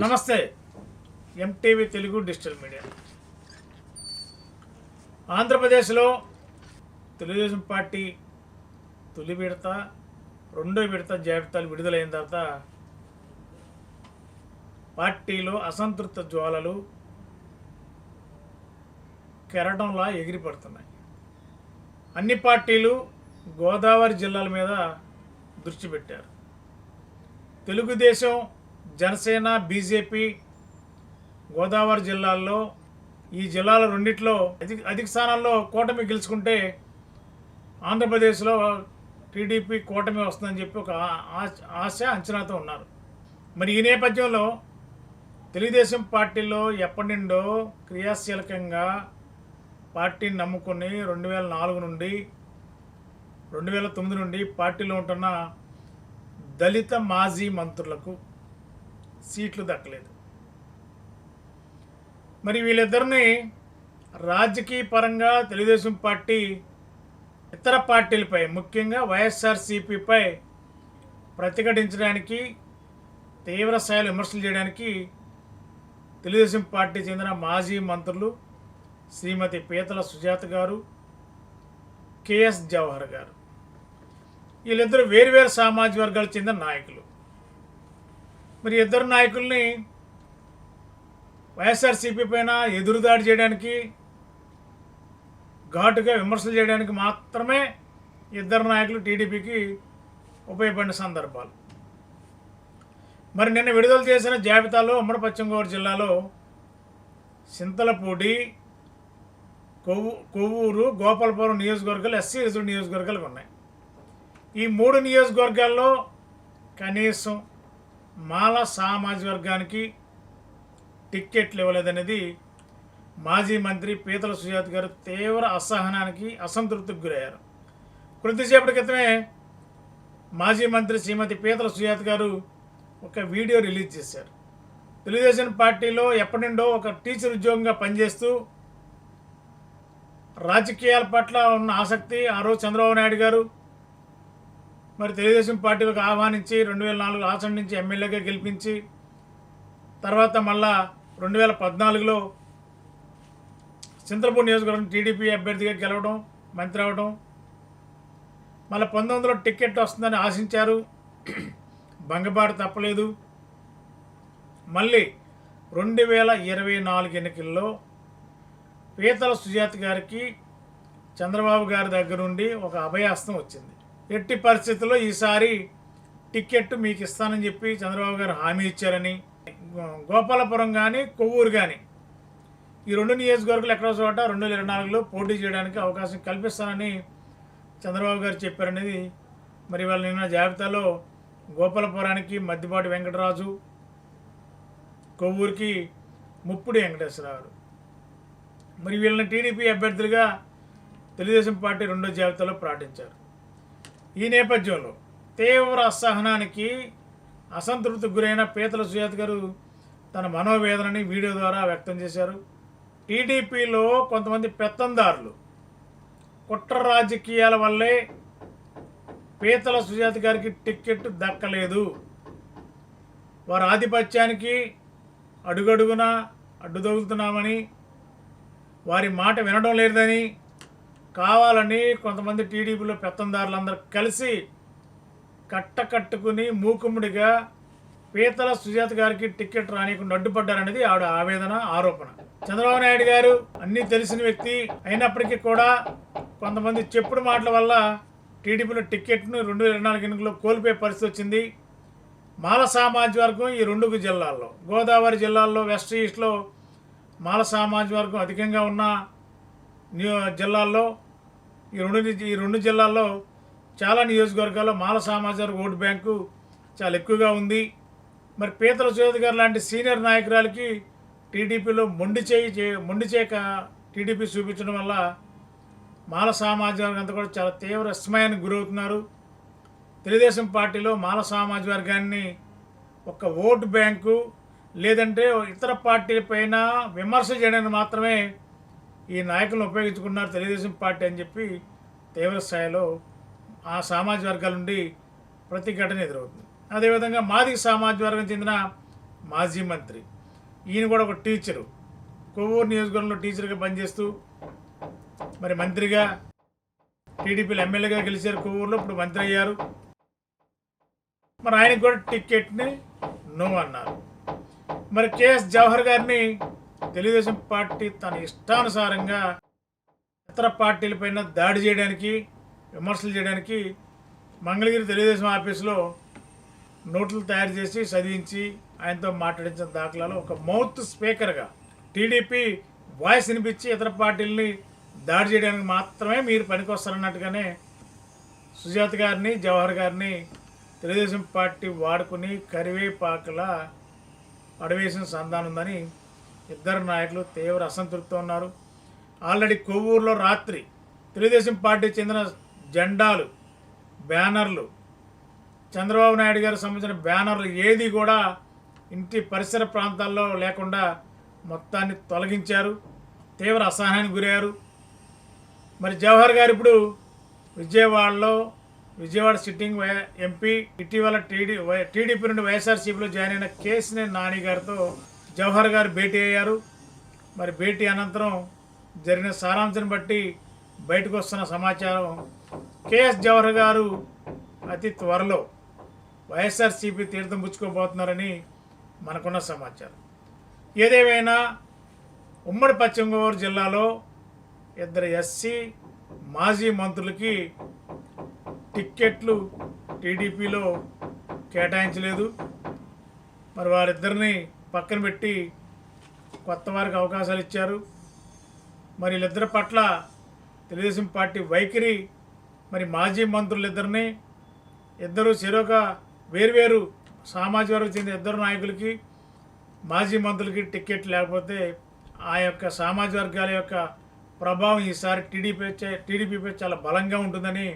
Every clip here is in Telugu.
నమస్తే. MTV Telugu digital media. ఆంధ్రప్రదేశ్లో తెలుగుదేశం పార్టీ తొలి విడత రెండో విడత జాబితాలు విడుదలైన తర్వాత పార్టీలో అసంతృప్త జ్వాలలు కెరటంలా ఎగిరిపడుతున్నాయి. అన్ని పార్టీలు గోదావరి జిల్లాల మీద దృష్టి పెట్టారు. తెలుగుదేశం జనసేన బీజేపీ గోదావరి జిల్లాల్లో ఈ జిల్లాల రెండిట్లో అధిక అధిక స్థానాల్లో కూటమి గెలుచుకుంటే ఆంధ్రప్రదేశ్లో టీడీపీ కూటమి వస్తుందని చెప్పి ఒక ఆశ- ఆశ అంచనాతో ఉన్నారు. మరి ఈ నేపథ్యంలో తెలుగుదేశం పార్టీలో ఎప్పటి నుండో క్రియాశీలకంగా పార్టీని నమ్ముకుని రెండు వేల నాలుగు నుండి రెండు వేల తొమ్మిది నుండి పార్టీలో ఉంటున్న దళిత మాజీ మంత్రులకు సీట్లు దక్కలేదు. మరి వీళ్ళిద్దరిని రాజకీయ పరంగా తెలుగుదేశం పార్టీ ఇతర పార్టీలపై ముఖ్యంగా వైఎస్ఆర్సీపీపై ప్రతిఘటించడానికి తీవ్ర స్థాయిలో విమర్శలు చేయడానికి తెలుగుదేశం పార్టీ చెందిన మాజీ మంత్రులు శ్రీమతి పీతల సుజాత గారు కేఎస్ జవహర్ గారు. వీళ్ళిద్దరు వేరువేరు సామాజిక వర్గాలకు చెందిన నాయకులు. మరి ఇద్దరు నాయకుల్ని వైఎస్ఆర్సీపీ పైన ఎదురుదాడి చేయడానికి ఘాటుగా విమర్శలు చేయడానికి మాత్రమే ఇద్దరు నాయకులు టీడీపీకి ఉపయోగపడిన సందర్భాలు. మరి నిన్న విడుదల చేసిన జాబితాలో ఉమ్మడి పశ్చిమ గోదావరి జిల్లాలో సింతలపూడి కొవ్వు కొవ్వూరు గోపాలపురం నియోజకవర్గాలు ఎస్సీ రిజర్వ్ నియోజకవర్గాలు ఉన్నాయి. ఈ మూడు నియోజకవర్గాల్లో కనీసం మాల సామాజిక వర్గానికి టిక్కెట్లు ఇవ్వలేదనేది మాజీ మంత్రి పీతల సుజాత్ గారు తీవ్ర అసహనానికి అసంతృప్తికి గురయ్యారు. కొద్దిసేపటి క్రితమే మాజీ మంత్రి శ్రీమతి పీతల సుజాత్ గారు ఒక వీడియో రిలీజ్ చేశారు. తెలుగుదేశం పార్టీలో ఎప్పటి నుండో ఒక టీచర్ ఉద్యోగంగా పనిచేస్తూ రాజకీయాల పట్ల ఉన్న ఆసక్తి ఆ రోజు చంద్రబాబు నాయుడు గారు మరి తెలుగుదేశం పార్టీలకు ఆహ్వానించి రెండు వేల నాలుగు ఆసన నుంచి ఎమ్మెల్యేగా గెలిపించి తర్వాత మళ్ళా రెండు వేల పద్నాలుగులో చింతలపూడి నియోజకవర్గం టీడీపీ అభ్యర్థిగా గెలవడం మంత్రి అవడం మళ్ళీ పంతొమ్మిదిలో టికెట్ వస్తుందని ఆశించారు. భంగపాటు తప్పలేదు. మళ్ళీ రెండు వేల ఇరవై నాలుగు ఎన్నికల్లో పీతల సుజాత గారికి చంద్రబాబు గారి దగ్గర నుండి ఒక అభయాస్తం వచ్చింది. ఎట్టి పరిస్థితుల్లో ఈసారి టికెట్ మీకు ఇస్తానని చెప్పి చంద్రబాబు గారు హామీ ఇచ్చారని గోపాలపురం కానీ కొవ్వూరు కానీ ఈ రెండు నియోజకవర్గాలు ఎక్కడో చోట రెండు వేల ఇరవై నాలుగులో పోటీ చేయడానికి అవకాశం కల్పిస్తానని చంద్రబాబు గారు చెప్పారనేది మరి వాళ్ళ నిన్న జాబితాలో గోపాలపురానికి మద్దిపాటి వెంకటరాజు కొవ్వూరికి ముప్పుడి వెంకటేశ్వరరావు. మరి వీళ్ళని టీడీపీ అభ్యర్థులుగా తెలుగుదేశం పార్టీ రెండో జాబితాలో ప్రకటించారు. ఈ నేపథ్యంలో తీవ్ర అసహనానికి అసంతృప్తికి గురైన పీతల సుజాత గారు తన మనోవేదనని వీడియో ద్వారా వ్యక్తం చేశారు. టీడీపీలో కొంతమంది పెత్తందారులు కుట్ర రాజకీయాల వల్లే పీతల సుజాత గారికి టిక్కెట్ దక్కలేదు. వారి ఆధిపత్యానికి అడుగడుగున అడ్డుదొగులుతున్నామని వారి మాట వినడం లేదని కావాలని కొంతమంది టీడీపీలో పెత్తందారులందరూ కలిసి కట్టకట్టుకుని మూకుముడిగా పీతల సుజాత గారికి టికెట్ రానియకుండా అడ్డుపడ్డారనేది ఆవిడ ఆవేదన ఆరోపణ. చంద్రబాబు నాయుడు గారు అన్నీ తెలిసిన వ్యక్తి అయినప్పటికీ కూడా కొంతమంది చెప్పుడు మాటల వల్ల టీడీపీలో టికెట్ను రెండు వేల నాలుగు ఎన్నికల్లో కోల్పోయే పరిస్థితి వచ్చింది. మాల సామాజిక వర్గం ఈ రెండు జిల్లాల్లో. గోదావరి జిల్లాల్లో వెస్ట్ ఈస్ట్లో మాల సామాజిక వర్గం అధికంగా ఉన్న న్యూ జిల్లాల్లో ఈ రెండు ఈ రెండు జిల్లాల్లో చాలా నియోజకవర్గాల్లో మాల సామాజిక ఓటు బ్యాంకు చాలా ఎక్కువగా ఉంది. మరి పీతల సుజాత గారు లాంటి సీనియర్ నాయకురాలకి టీడీపీలో మొండి చేయి మొండి చేయక టీడీపీ చూపించడం వల్ల మాల సామాజిక వర్గం అంతా కూడా చాలా తీవ్ర విస్మయానికి గురవుతున్నారు. తెలుగుదేశం పార్టీలో మాల సామాజిక వర్గాన్ని ఒక ఓటు బ్యాంకు లేదంటే ఇతర పార్టీల పైన విమర్శ చేయడానికి మాత్రమే ఈ నాయకులను ఉపయోగించుకున్నారు తెలుగుదేశం పార్టీ అని చెప్పి తీవ్ర స్థాయిలో ఆ సామాజిక వర్గాల నుండి ప్రతిఘటన ఎదురవుతుంది. అదేవిధంగా మాది సామాజిక వర్గం చెందిన మాజీ మంత్రి ఈయన కూడా ఒక టీచరు. కొవ్వూరు నియోజకవర్గంలో టీచర్గా పనిచేస్తూ మరి మంత్రిగా టీడీపీలో ఎమ్మెల్యేగా గెలిచారు కొవ్వూరులో ఇప్పుడు మంత్రి అయ్యారు. మరి ఆయనకు కూడా టికెట్ని నో అన్నారు. మరి కేఎస్ జవహర్ గారిని తెలుగుదేశం పార్టీ తన ఇష్టానుసారంగా ఇతర పార్టీలపైన దాడి చేయడానికి విమర్శలు చేయడానికి మంగళగిరి తెలుగుదేశం ఆఫీసులో నోట్లు తయారు చేసి చదివించి ఆయనతో మాట్లాడించిన దాఖలాలో ఒక మౌత్ స్పీకర్గా టీడీపీ వాయిస్ వినిపించి ఇతర పార్టీలని దాడి చేయడానికి మాత్రమే మీరు పనికొస్తారన్నట్టుగానే సుజాత గారిని జవహర్ గారిని తెలుగుదేశం పార్టీ వాడుకుని కరివేపాకుల పడవేసిన సంధానం ఉందని ఇద్దరు నాయకులు తీవ్ర అసంతృప్తితో ఉన్నారు. ఆల్రెడీ కొవ్వూరులో రాత్రి తెలుగుదేశం పార్టీ చెందిన జెండాలు బ్యానర్లు చంద్రబాబు నాయుడు గారికి సంబంధించిన బ్యానర్లు ఏది కూడా ఇంటి పరిసర ప్రాంతాల్లో లేకుండా మొత్తాన్ని తొలగించారు. తీవ్ర అసహనానికి గురయ్యారు. మరి జవహర్ గారు ఇప్పుడు విజయవాడలో విజయవాడ సిట్టింగ్ వై- ఎంపీ ఇటీవల టీడీ వై- టీడీపీ నుండి వైఎస్ఆర్సీపీలో జాయిన్ అయిన కేసీనే నాని గారితో జవహర్ గారు భేటీ అయ్యారు. మరి భేటీ అనంతరం జరిగిన సారాంశాన్ని బట్టి బయటకు వస్తున్న సమాచారం కేఎస్ జవహర్ గారు అతి త్వరలో వైఎస్ఆర్సీపీ తీర్థం పుచ్చుకోబోతున్నారని మనకున్న సమాచారం. ఏదేమైనా ఉమ్మడి పశ్చిమ గోదావరి జిల్లాలో ఇద్దరు ఎస్సీ మాజీ మంత్రులకి టిక్కెట్లు టీడీపీలో కేటాయించలేదు. మరి వారిద్దరిని పక్కన పెట్టి కొత్త వారికి అవకాశాలు ఇచ్చారు. మరి వీళ్ళిద్దరి పట్ల తెలుగుదేశం పార్టీ వైఖరి మరి మాజీ మంత్రులిద్దరిని ఇద్దరు చెరొక వేర్వేరు సామాజిక వర్గం చెందిన ఇద్దరు నాయకులకి మాజీ మంత్రులకి టికెట్ లేకపోతే ఆ యొక్క సామాజిక వర్గాల యొక్క ప్రభావం ఈసారి టీడీపీ టీడీపీపై చాలా బలంగా ఉంటుందని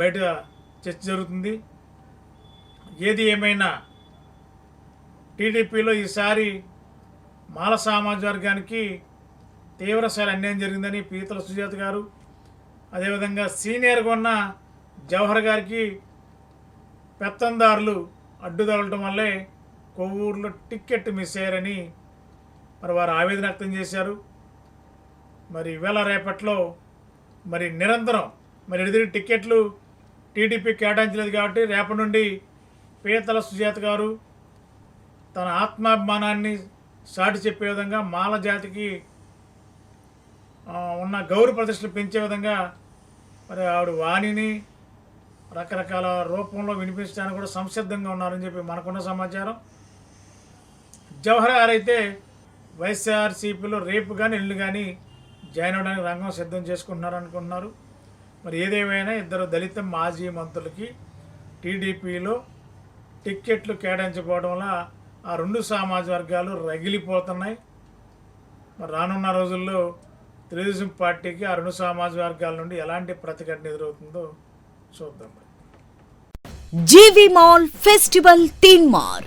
బయట చర్చ జరుగుతుంది. ఏది ఏమైనా టీడీపీలో ఈసారి మాల సామాజిక వర్గానికి తీవ్రస్థాయి అన్యాయం జరిగిందని పీతల సుజాత గారు అదేవిధంగా సీనియర్గా ఉన్న జవహర్ గారికి పెత్తందారులు అడ్డు తగలటం వల్లే కొవ్వూరులో టిక్కెట్ మిస్ అయ్యారని మరి వారు ఆవేదన వ్యక్తం చేశారు. మరి ఇవాళ రేపట్లో మరి నిరంతరం మరి ఎదురు టిక్కెట్లు టీడీపీ కేటాయించలేదు కాబట్టి రేపటి నుండి పీతల సుజాత గారు తన ఆత్మాభిమానాన్ని సాటి చెప్పే విధంగా మాల జాతికి ఉన్న గౌరవ ప్రతిష్టలు పెంచే విధంగా మరి ఆవిడ వాణిని రకరకాల రూపంలో వినిపించడానికి కూడా సంసిద్ధంగా ఉన్నారని చెప్పి మనకున్న సమాచారం. జవహర్ గారు అయితే వైఎస్ఆర్సీపీలో రేపు కానీ ఎల్లు కానీ జాయిన్ అవడానికి రంగం సిద్ధం చేసుకుంటున్నారు అనుకుంటున్నారు. మరి ఏదేమైనా ఇద్దరు దళిత మాజీ మంత్రులకి టీడీపీలో టిక్కెట్లు కేటాయించుకోవడం వల్ల ఆ రెండు సామాజిక వర్గాలు రగిలిపోతున్నాయి. మరి రానున్న రోజుల్లో తెలుగుదేశం పార్టీకి ఆ రెండు సామాజిక వర్గాల నుండి ఎలాంటి ప్రతిఘటన ఎదురవుతుందో చూద్దాం జీవి మాల్ ఫెస్టివల్ తీన్ మార్